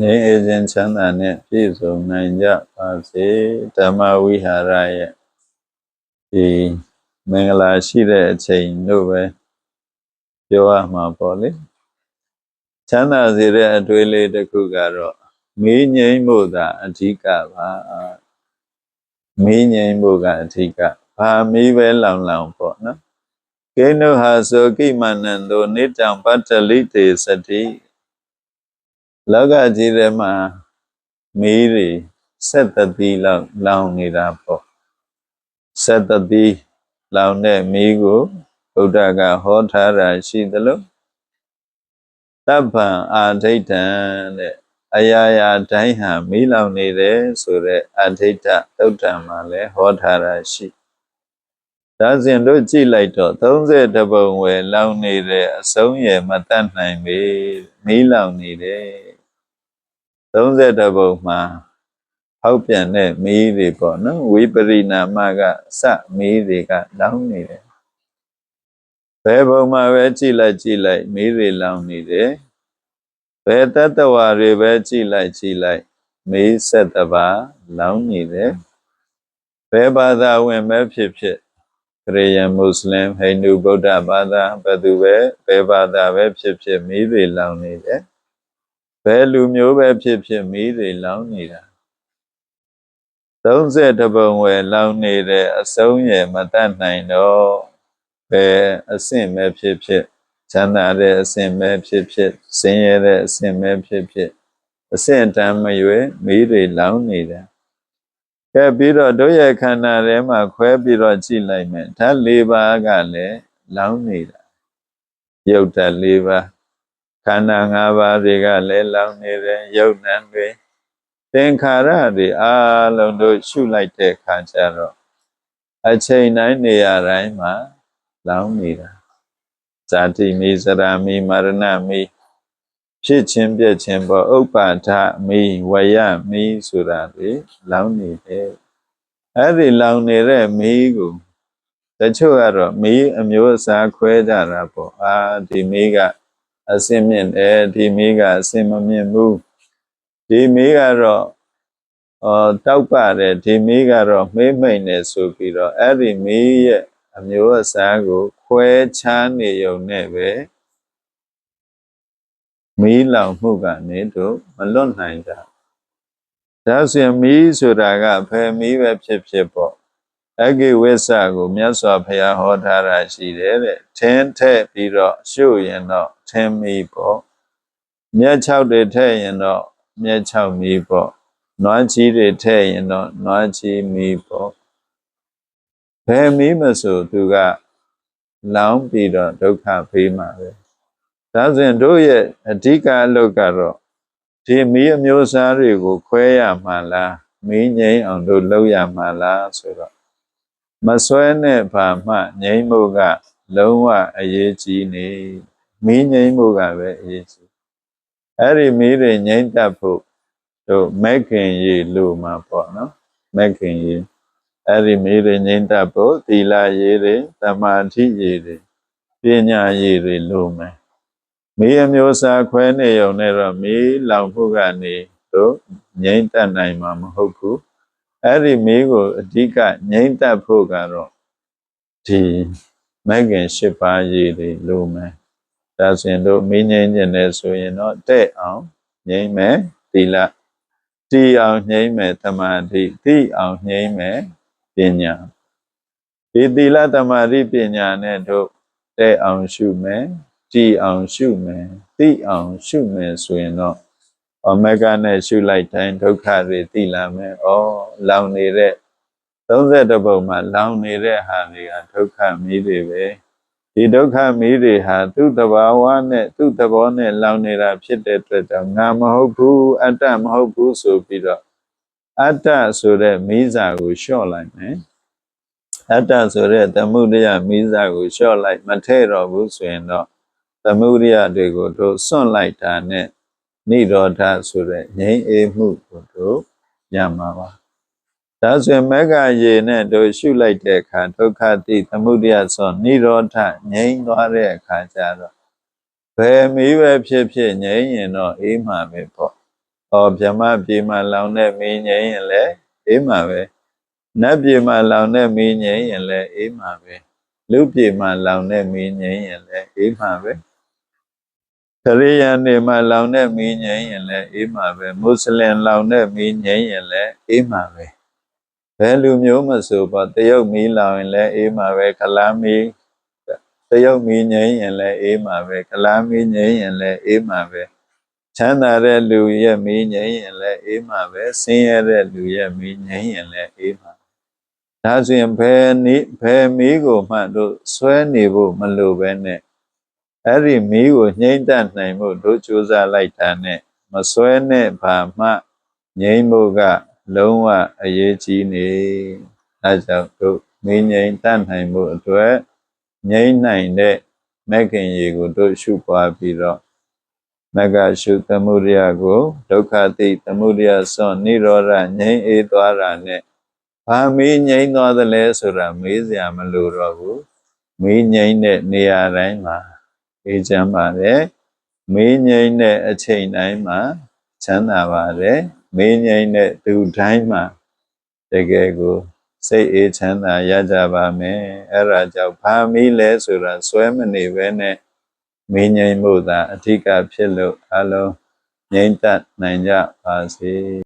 နေအစဉ်ချမ်းသာနဲ့ပြည့်စုံနိုင်ကြပါစေဓမ္မဝိဟာရရဲ့ဒီမင်္ဂလာရှိတဲ့အချိန်တို့ပဲပြောရမှာပေါ့လေချမ်းသာစေတဲ့အတွေ့အလေးတစ်ခုကတော့မီးငိမ့်မှုသာအဓိကပါမီးငိမ့်မှုကအဓိကဘာမီးပဲလောင်လောင်ပေါ့နော်ကိနုဟာဆိုကိမနန္တောနိတံပတ္တလိတေစတိ လောကကြီးထဲမှာမီးတွေဆက်တတိလောက်လောင်နေတာပေါ့ဆက်တတိလောင်တဲ့မီးကိုဘုရားကဟောထားတာရှိသလိုတပ္ပံအာဒိဋ္ဌံတဲ့အရာရာတိုင်းဟာမီးလောင်နေတယ်ဆိုတဲ့အဒိဋ္ဌသုတ်တံမှာလည်းဟောထားတာရှိဒါစဉ်တို့ကြည့်လိုက်တော့30တပုံဝယ်လောင်နေတဲ့အဆုံးရမတတ်နိုင်ပေမီးလောင်နေတယ် 30ပုံမှာဟောက်ပြန်တဲ့မီးတွေပေါ့နော်ဝိပရိနာမကစမီးတွေကလောင်နေတယ်ဘယ်ပုံမှာပဲကြည့်လိုက်ကြည့်လိုက်မီးတွေလောင်နေတယ်ဘယ်တတ္တဝါတွေပဲကြည့်လိုက်ကြည့်လိုက်မီးဆက်တပါလောင်နေတယ်ဘယ်ဘာသာဝင်ပဲဖြစ်ဖြစ်ခရစ်ယာန်မွတ်စလင်ဟိန္ဒူဗုဒ္ဓဘာသာဘယ်သူပဲဘယ်ဘာသာပဲဖြစ်ဖြစ်မီးတွေလောင်နေတယ် ဘယ်လူမျိုးပဲဖြစ်ဖြစ်မီးတွေလောင်နေတာ30ပုံဝယ်လောင်နေတဲ့အဆုံးရမတတ်နိုင်တော့ဘယ်အဆင့်ပဲဖြစ်ဖြစ်ချမ်းသာတဲ့အဆင့်ပဲဖြစ်ဖြစ်ဆင်းရဲတဲ့အဆင့်ပဲဖြစ်ဖြစ်အဆင့်တန်းမရွေးမီးတွေလောင်နေတာကဲပြီးတော့တို့ရဲ့ခန္ဓာထဲမှာခွဲပြီးတော့ကြည့်လိုက်မယ်ဓာတ်၄ပါးကလည်းလောင်နေတာရုပ်ဓာတ်၄ပါး ခန္ဓာ၅ပါးတွေကလည်းလောင်နေတယ်ရုပ်နာတွေသင်္ခါရတွေအားလုံးတို့ရှုလိုက်တဲ့အခါကျတော့အချိန်တိုင်းနေရာတိုင်းမှာလောင်နေတာဇာတိမိစရာမိမရဏမိဖြစ်ခြင်းပြည့်ခြင်းပေါ်ဥပ္ပါဒမိဝယမိဆိုတာတွေလောင်နေတယ်အဲ့ဒီလောင်နေတဲ့မိကိုတချို့ကတော့မိအမျိုးအစားခွဲကြတာပေါ့အာဒီမိက အစင်မြင့်တယ်ဒီမိကအစင်မမြင့်ဘူးဒီမိကတော့အော်တောက်ပါတယ်ဒီမိကတော့မေးမိန်နေဆိုပြီးတော့အဲ့ဒီမိရဲ့အမျိုးအစားကို ခွဲခြားနေုံနဲ့ပဲမီးလောင်မှုကနေတို့မလွတ်နိုင်ကြဒါဆိုရင်မီးဆိုတာကဖယ်မီးပဲဖြစ်ဖြစ်ပေါ့အဂိဝိဆာကိုမြတ်စွာဘုရားဟောထားတာရှိတယ်တဲ့ထင်းထည့်ပြီးတော့ရှုရင်တော့ထင်းမီးပေါ့မြက်၆တွေထည့်ရင်တော့မြက်၆မီးပေါ့နွားချီတွေထည့်ရင်တော့နွားချီမီးပေါ့ဘယ်မီးမဆိုသူကလောင်းပြီးတော့ဒုက္ခပေးမှာပဲဒါဆိုရင်တို့ရဲ့အဓိကအလုပ်ကတော့ဒီမီးအမျိုးအစားတွေကိုခွဲရမှာလားမီးငိမ့်အောင်တို့လုပ်ရမှာလားဆိုတော့မစွဲနဲ့ဘာမှငိမ့်မှုကလုံးဝအရေးကြီးနေ မီးငိမ့်မှုကပဲအရေးကြီးအဲ့ဒီမီးတွေငိမ့်တတ်ဖို့တို့မက်ခင်ရေလို့မှာပေါ့နော်မက်ခင်ရေအဲ့ဒီမီးတွေငိမ့်တတ်ဖို့သီလရေတွေသမာဓိရေတွေပညာရေတွေလို့မယ်မီးအမျိုးအစားခွဲနေုံနဲ့တော့မီးလောင်ဖို့ကနေတို့ငိမ့်တတ်နိုင်မှာမဟုတ်ဘူးအဲ့ဒီမီးကိုအဓိကငိမ့်တတ်ဖို့ကတော့ဒီမဂ်ခင်၈ပါးရည်တွေလို့မယ် ဒါဆိုရင်တို့မီးငိမ့်ကျင်တယ်ဆိုရင်တော့တဲ့အောင်ငိမ့်မယ်သီလတည်အောင်ငိမ့်မယ်တမာတိသိအောင်ငိမ့်မယ်ပညာဒီသီလတမာတိပညာနဲ့တို့တဲ့အောင်ရှုမယ်ကြည်အောင်ရှုမယ်သိအောင်ရှုမယ်ဆိုရင်တော့အမကနဲ့ရှုလိုက်တိုင်းဒုက္ခတွေသိလာမယ်။ဩလောင်နေတဲ့32ပုံမှာလောင်နေတဲ့ဟာတွေကဒုက္ခမီးတွေပဲ။ ဒီဒုက္ခမီးတွေဟာသူ့တဘာဝနဲ့သူ့သဘောနဲ့လောင်နေတာဖြစ်တဲ့အတွက်ကြောင့်ငါမဟုတ်ဘူးအတ္တမဟုတ်ဘူးဆိုပြီးတော့အတ္တဆိုတဲ့မီးစာကိုလျှော့လိုက်မယ်။အတ္တဆိုတဲ့သမုဒယမီးစာကိုလျှော့လိုက်မထည့်တော့ဘူးဆိုရင်တော့သမုဒိယတွေကိုတို့စွန့်လိုက်တာနဲ့နိရောဓဆိုတဲ့ငြိမ်းအေးမှုကိုတို့ရမှာပါ ဒါဆိုရင်မဂ္ဂရေနဲ့တို့ရှုလိုက်တဲ့အခါဒုက္ခတိသမုဒိယဆိုနိရောဓငြိမ်းသွားတဲ့အခါကျတော့ဘယ်မီးပဲဖြစ်ဖြစ်ငြိမ်းရင်တော့အေးမှာပဲပေါ့ဩဟောဗြဟ္မပြေမှာလောင်တဲ့မင်းငိမ့်ရင်လည်းအေးမှာပဲနတ်ပြေမှာလောင်တဲ့မင်းငိမ့်ရင်လည်းအေးမှာပဲလူပြေမှာလောင်တဲ့မင်းငိမ့်ရင်လည်းအေးမှာပဲခရိယန်နေမှာလောင်တဲ့မင်းငိမ့်ရင်လည်းအေးမှာပဲမွတ်စလင်လောင်တဲ့မင်းငိမ့်ရင်လည်းအေးမှာပဲ ဘယ်လူမျိုးမဆိုပေါ့တရုတ်မီးလောင်ရင်လည်းအေးမှာပဲခလားမီးတရုတ်မီးငိမ့်ရင်လည်းအေးမှာပဲခလားမီးငိမ့်ရင်လည်းအေးမှာပဲချမ်းသာတဲ့လူရဲ့မီးငြိမ်းရင်လည်းအေးမှာပဲဆင်းရဲတဲ့လူရဲ့မီးငြိမ်းရင်လည်းအေးမှာဒါဆိုရင်ဘယ်နည်းဘယ်မီးကိုမှတို့ဆွဲနေဖို့မလိုပဲနဲ့အဲ့ဒီမီးကိုငြိမ့်တတ်နိုင်ဖို့တို့ကြိုးစားလိုက်တာနဲ့မဆွဲနဲ့ဘာမှငြိမ့်ဖို့က လုံးဝအရေးကြီးနေအဲကြောင့်တို့မီးငြိမ့်တတ်နိုင်ဖို့အတွက်ငြိမ့်နိုင်တဲ့မဂ်ခင်ရေကိုတို့ရှုပွားပြီးတော့မဂ္ဂရှုသမုဒယကိုဒုက္ခတိသမုဒယဆွန်និရောဓငြိမ်းအေးသွားတာနဲ့ဘာမီးငြိမ်းသွားသလဲဆိုတာမေးစရာမလိုတော့ဘူးမီးငြိမ်းတဲ့နေရာတိုင်းမှာအေးချမ်းပါတယ်မီးငြိမ်းတဲ့အချိန်တိုင်းမှာချမ်းသာပါတယ် မီးငြိမ်းတဲ့သူတိုင်းမှာတကယ်ကိုစိတ်အေးချမ်းသာရကြပါမယ်အဲ့ဒါကြောင့်ဘာမီးလဲဆိုတာစွဲမနေပဲနဲ့မင်းငြိမ်မှုသာအဓိကဖြစ်လို့အလုံးငြိမ့်သက်နိုင်ကြပါစေ